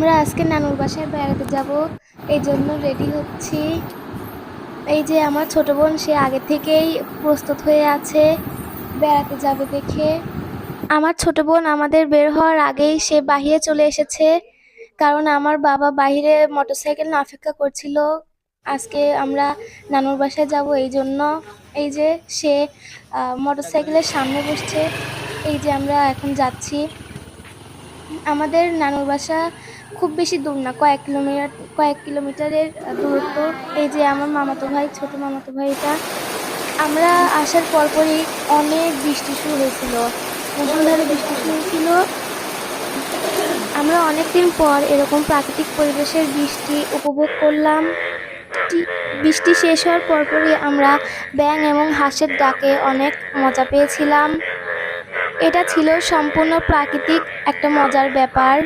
আমরা আজকে নানুর বাসায় বেড়াতে যাব। এই জন্য রেডি হচ্ছি। এই যে আমার ছোট বোন, সে আগে থেকেই প্রস্তুত হয়ে আছে বেড়াতে যাবে দেখে। আমার ছোট বোন আমাদের বের হওয়ার আগেই সে বাহিরে চলে এসেছে, কারণ আমার বাবা বাইরে মোটরসাইকেল না অপেক্ষা করছিল। আজকে আমরা নানুর বাসায় যাব এই জন্য। এই যে সে মোটরসাইকেলের সামনে বসছে। এই যে আমরা এখন যাচ্ছি। আমাদের নানুর বাসা খুব বেশি দূর না, কয়েক কিলোমিটার, কয়েক কিলোমিটারের দূরত্ব। এই যে আমার মামাতো ভাই, ছোট মামাতো ভাইটা আমরা আসার পরপরই অনেক বৃষ্টি শুরু হয়েছিল। মুসলধারে বৃষ্টি শুরু হয়েছিল। আমরা অনেক দিন পর এরকম প্রাকৃতিক পরিবেশের বৃষ্টি উপভোগ করলাম। বৃষ্টি শেষ হওয়ার পরপরই আমরা ব্যাং এবং হাঁসের ডাকে অনেক মজা পেয়েছিলাম। এটা ছিল সম্পূর্ণ প্রাকৃতিক একটা মজার ব্যাপার।